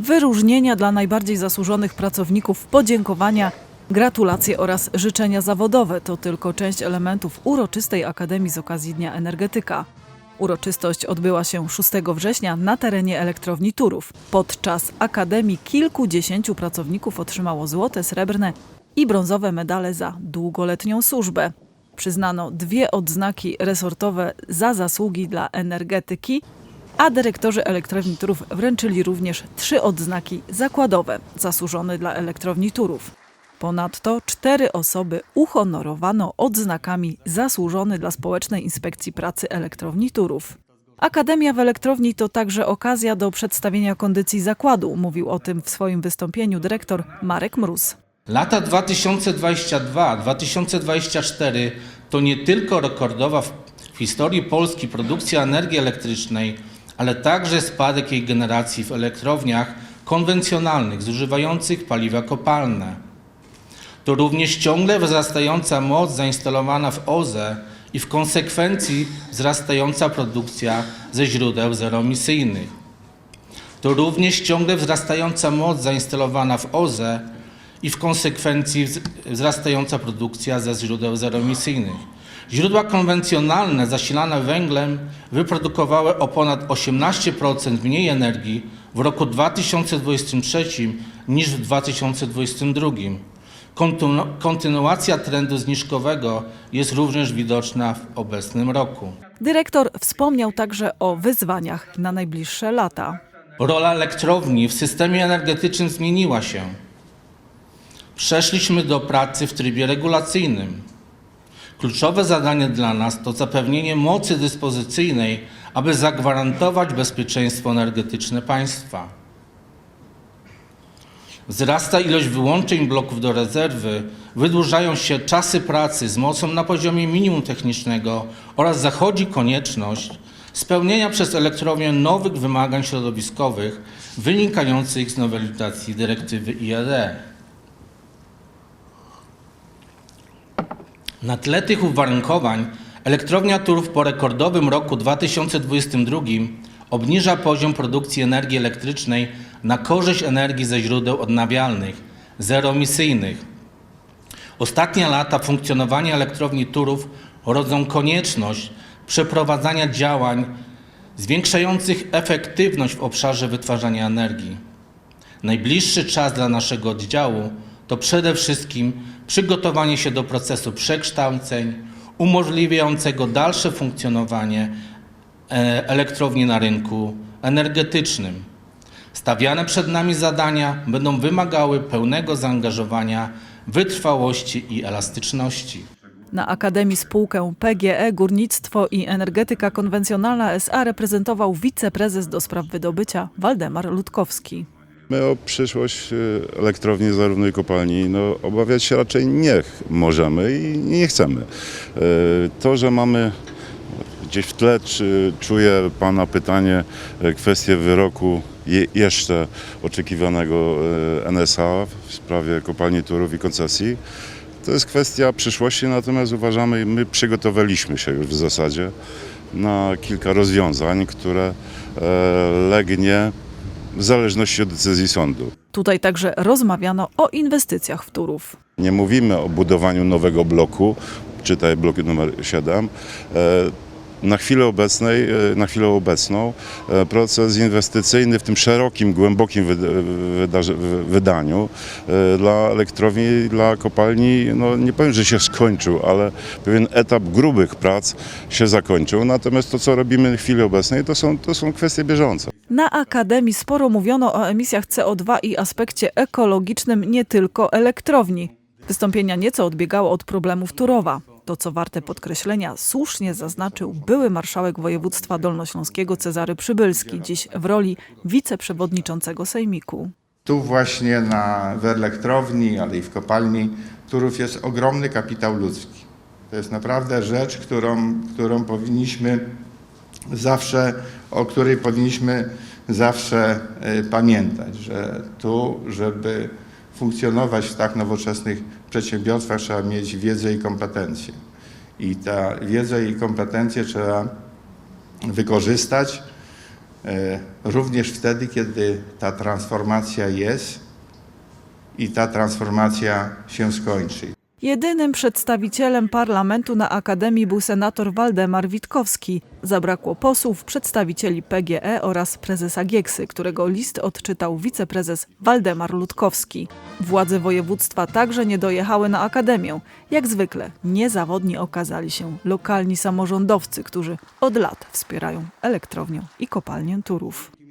wyróżnienia dla najbardziej zasłużonych pracowników, podziękowania, gratulacje oraz życzenia zawodowe to tylko część elementów uroczystej Akademii z okazji Dnia Energetyka. Uroczystość odbyła się 6 września na terenie elektrowni Turów. Podczas Akademii kilkudziesięciu pracowników otrzymało złote, srebrne i brązowe medale za długoletnią służbę. Przyznano dwie odznaki resortowe za zasługi dla energetyki, a dyrektorzy elektrowni Turów wręczyli również trzy odznaki zakładowe zasłużone dla elektrowni Turów. Ponadto cztery osoby uhonorowano odznakami zasłużone dla Społecznej Inspekcji Pracy Elektrowni Turów. Akademia w elektrowni to także okazja do przedstawienia kondycji zakładu, mówił o tym w swoim wystąpieniu dyrektor Marek Mróz. Lata 2022-2024 to nie tylko rekordowa w historii Polski produkcja energii elektrycznej, ale także spadek jej generacji w elektrowniach konwencjonalnych zużywających paliwa kopalne. To również ciągle wzrastająca moc zainstalowana w OZE i w konsekwencji wzrastająca produkcja ze źródeł zeroemisyjnych. To również ciągle wzrastająca moc zainstalowana w OZE i w konsekwencji wz- wzrastająca produkcja ze źródeł zeroemisyjnych. Źródła konwencjonalne zasilane węglem wyprodukowały o ponad 18% mniej energii w roku 2023 niż w 2022. Kontynu- Kontynuacja trendu zniżkowego jest również widoczna w obecnym roku. Dyrektor wspomniał także o wyzwaniach na najbliższe lata. Rola elektrowni w systemie energetycznym zmieniła się. Przeszliśmy do pracy w trybie regulacyjnym. Kluczowe zadanie dla nas to zapewnienie mocy dyspozycyjnej, aby zagwarantować bezpieczeństwo energetyczne państwa. Wzrasta ilość wyłączeń bloków do rezerwy, wydłużają się czasy pracy z mocą na poziomie minimum technicznego oraz zachodzi konieczność spełnienia przez elektrownię nowych wymagań środowiskowych wynikających z nowelizacji dyrektywy IED. Na tle tych uwarunkowań elektrownia Turów po rekordowym roku 2022 obniża poziom produkcji energii elektrycznej na korzyść energii ze źródeł odnawialnych, zeroemisyjnych. Ostatnie lata funkcjonowania elektrowni Turów rodzą konieczność przeprowadzania działań zwiększających efektywność w obszarze wytwarzania energii. Najbliższy czas dla naszego oddziału to przede wszystkim przygotowanie się do procesu przekształceń umożliwiającego dalsze funkcjonowanie e, elektrowni na rynku energetycznym. Stawiane przed nami zadania będą wymagały pełnego zaangażowania, wytrwałości i elastyczności. Na Akademii spółkę PGE Górnictwo i Energetyka Konwencjonalna SA reprezentował wiceprezes do spraw wydobycia Waldemar Ludkowski. My o przyszłość y, elektrowni zarówno i kopalni no, obawiać się raczej nie możemy i nie chcemy. Y, To, że mamy gdzieś w tle, czy czuję Pana pytanie, y, kwestię wyroku je, jeszcze oczekiwanego NSA w sprawie kopalni Turów i koncesji, to jest kwestia przyszłości, natomiast uważamy, my przygotowaliśmy się już w zasadzie na kilka rozwiązań, które e, legnie w zależności od decyzji sądu. Tutaj także rozmawiano o inwestycjach w Turów. Nie mówimy o budowaniu nowego bloku, czytaj blok numer 7. Na chwilę, obecnej, e, na chwilę obecną e, proces inwestycyjny w tym szerokim, głębokim wydaniu e, dla elektrowni, dla kopalni, no nie powiem, że się skończył, ale pewien etap grubych prac się zakończył. Natomiast to, co robimy w chwili obecnej, to są, to są kwestie bieżące. Na Akademii sporo mówiono o emisjach CO2 i aspekcie ekologicznym nie tylko elektrowni. Wystąpienia nieco odbiegało od problemów Turowa. To, co warte podkreślenia, słusznie zaznaczył były marszałek województwa dolnośląskiego Cezary Przybylski, dziś w roli wiceprzewodniczącego Sejmiku. Tu właśnie na, w elektrowni, ale i w kopalni Turów jest ogromny kapitał ludzki. To jest naprawdę rzecz, którą, którą powinniśmy zawsze, o której powinniśmy zawsze y, pamiętać, że tu, żeby funkcjonować w tak nowoczesnych przedsiębiorstwach, trzeba mieć wiedzę i kompetencje. I ta wiedzę i kompetencje trzeba wykorzystać e, również wtedy, kiedy ta transformacja jest i ta transformacja się skończy. Jedynym przedstawicielem parlamentu na Akademii był senator Waldemar Witkowski. Zabrakło posłów, przedstawicieli PGE oraz prezesa Gieksy, którego list odczytał wiceprezes Waldemar Ludkowski. Władze województwa także nie dojechały na Akademię. Jak zwykle niezawodni okazali się lokalni samorządowcy, którzy od lat wspierają elektrownię i kopalnię Turów.